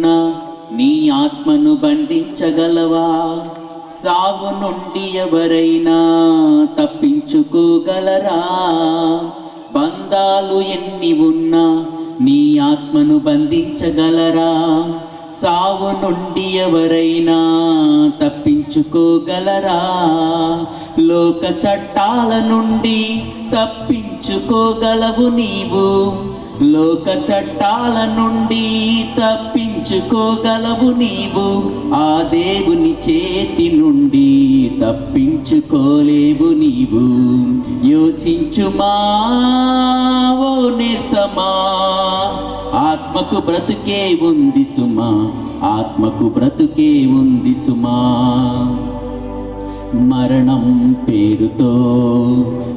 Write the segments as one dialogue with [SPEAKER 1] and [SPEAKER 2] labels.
[SPEAKER 1] నీ ఆత్మను బంధించగలవా? సాగు నుండి ఎవరైనా తప్పించుకోగలరా? బంధాలు ఎన్ని ఉన్నా నీ ఆత్మను బంధించగలరా? సావు నుండి ఎవరైనా తప్పించుకోగలరా? లోక చట్టాల నుండి తప్పించుకోగలవు నీవు. లోక చట్టాల నుండి తప్పించుకోగలవు నీవు. ఆ దేవుని చేతి నుండి తప్పించుకోలేవు నీవు. యోచించుమా ఓ నేస్తమా. ఆత్మకు బ్రతుకే ఉంది సుమా. ఆత్మకు బ్రతుకే ఉంది సుమా. మరణం పేరుతో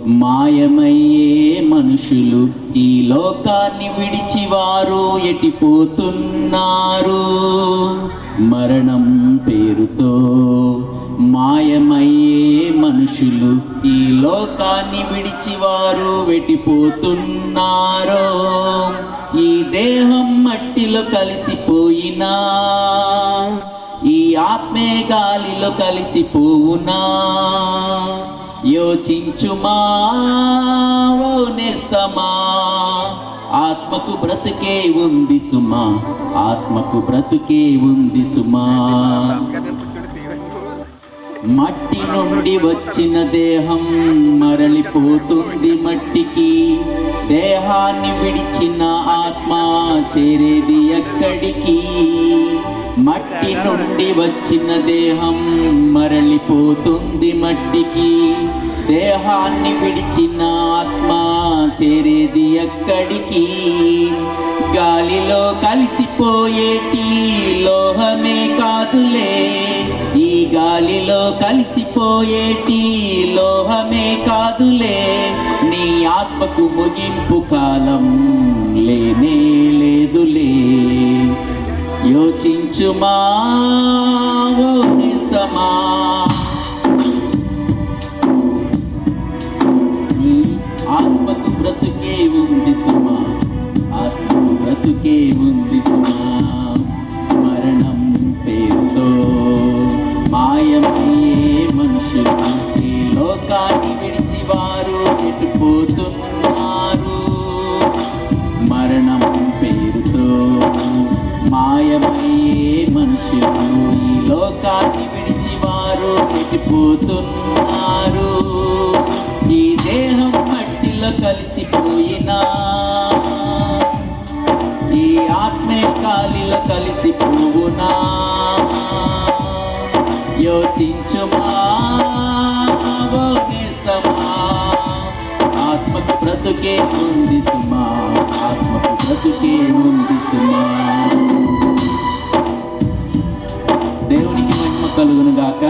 [SPEAKER 1] మాయమయ్యే మనుషులు ఈ లోకాన్ని విడిచి వారు ఎటిపోతున్నారు. మరణం పేరుతో మాయమయ్యే మనుషులు ఈ లోకాన్ని విడిచి వారు వెటిపోతున్నారో ఈ దేహం మట్టిలో కలిసిపోయినా మేఘాలిలో కలిసిపోవునా? యోచించుమా? ఓ నేస్తమా? ఆత్మకు బ్రతుకే ఉంది సుమా. ఆత్మకు బ్రతుకే ఉంది సుమా. మట్టి నుండి వచ్చిన దేహం మరలిపోతుంది మట్టికి. దేహాన్ని విడిచిన ఆత్మ చేరేది ఎక్కడికి? మట్టి నుండి వచ్చిన దేహం మరలిపోతుంది మట్టికి. దేహాన్ని విడిచిన ఆత్మ చేరేది ఎక్కడికి? గాలిలో కలిసిపోయేటి లోహమే కాదులే. ఈ గాలిలో కలిసిపోయేటి లోహమే కాదులే. నీ ఆత్మకు ముగింపు కాలం లేనే యోచించుమా ఓ ఆత్మకు బ్రతుకే ఉంది సుమా. ఆత్మకు బ్రతుకే ఉంది సుమా. మరణం పేరుతో మాయమయ్యే మనుషులు ఈ లోకాన్ని విడిచి వారు ఎటుపోతున్నారు ఈ లోకాన్ని విడిచి వారు పెట్టిపోతున్నారు ఈ దేహం మట్టిలో కలిసిపోయినా ఈ ఆత్మే కాలిలో కలిసిపోవునా? యోచించుమా? ఆత్మకు బ్రతుకే ఉంది సుమా. ఆత్మకు బ్రతుకే ఉంది సుమా. కలుగునుగాక.